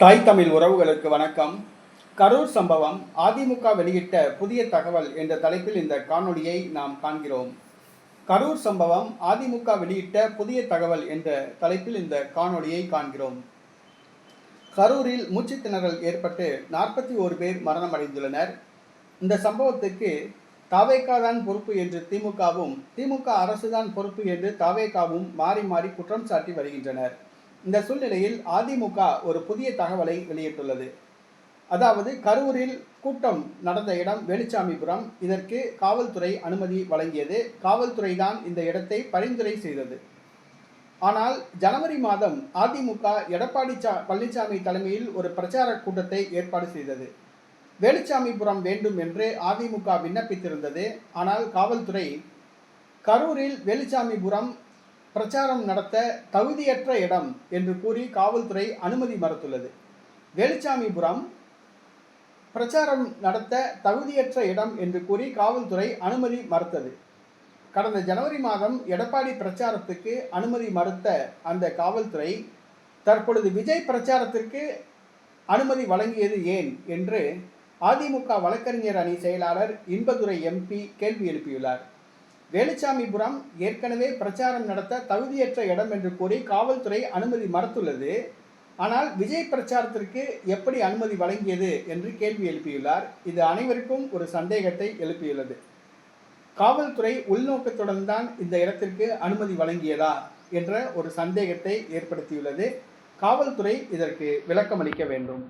தாய் தமிழ் உறவுகளுக்கு வணக்கம். கரூர் சம்பவம் அதிமுக வெளியிட்ட புதிய தகவல் என்ற தலைப்பில் இந்த காணொளியை நாம் காண்கிறோம். கரூர் சம்பவம் அதிமுக வெளியிட்ட புதிய தகவல் என்ற தலைப்பில் இந்த காணொளியை காண்கிறோம். கரூரில் மூச்சு திணறல் ஏற்பட்டு நாற்பத்தி ஓரு பேர் மரணமடைந்துள்ளனர். இந்த சம்பவத்துக்கு தாவேகா தான் பொறுப்பு என்று திமுகவும் திமுக அரசுதான் பொறுப்பு என்று தாவேகாவும் மாறி மாறி குற்றம் சாட்டி வருகின்றனர். இந்த சூழ்நிலையில் அதிமுக ஒரு புதிய தகவலை வெளியிட்டுள்ளது. அதாவது கரூரில் கூட்டம் நடந்த இடம் வேலுச்சாமிபுரம். இதற்கு காவல்துறை அனுமதி வழங்கியது. காவல்துறை தான் இந்த இடத்தை பரிந்துரை செய்தது. ஆனால் ஜனவரி மாதம் அதிமுக எடப்பாடி சா பழனிசாமி தலைமையில் ஒரு பிரச்சார கூட்டத்தை ஏற்பாடு செய்தது. வேலுச்சாமிபுரம் வேண்டும் என்று அதிமுக விண்ணப்பித்திருந்தது. ஆனால் காவல்துறை கரூரில் வேலுச்சாமிபுரம் பிரச்சாரம் நடத்த தகுதியற்ற இடம் என்று கூறி காவல்துறை அனுமதி மறுத்துள்ளது. வேலுச்சாமிபுரம் பிரச்சாரம் நடத்த தகுதியற்ற இடம் என்று கூறி காவல்துறை அனுமதி மறுத்தது. கடந்த ஜனவரி மாதம் எடப்பாடி பிரச்சாரத்துக்கு அனுமதி மறுத்த அந்த காவல்துறை தற்பொழுது விஜய் பிரச்சாரத்திற்கு அனுமதி வழங்கியது ஏன் என்று அதிமுக வழக்கறிஞர் அணி செயலாளர் இன்பதுரை எம்பி கேள்வி எழுப்பியுள்ளார். வேலுச்சாமிபுரம் ஏற்கனவே பிரச்சாரம் நடத்த தகுதியற்ற இடம் என்று கூறி காவல்துறை அனுமதி மறுத்துள்ளது. ஆனால் விஜய் பிரச்சாரத்திற்கு எப்படி அனுமதி வழங்கியது என்று கேள்வி எழுப்பியுள்ளார். இது அனைவருக்கும் ஒரு சந்தேகத்தை எழுப்பியுள்ளது. காவல்துறை உள்நோக்கத்துடன் தான் இந்த இடத்திற்கு அனுமதி வழங்கியதா என்ற ஒரு சந்தேகத்தை ஏற்படுத்தியுள்ளது. காவல்துறை இதற்கு விளக்கமளிக்க வேண்டும்.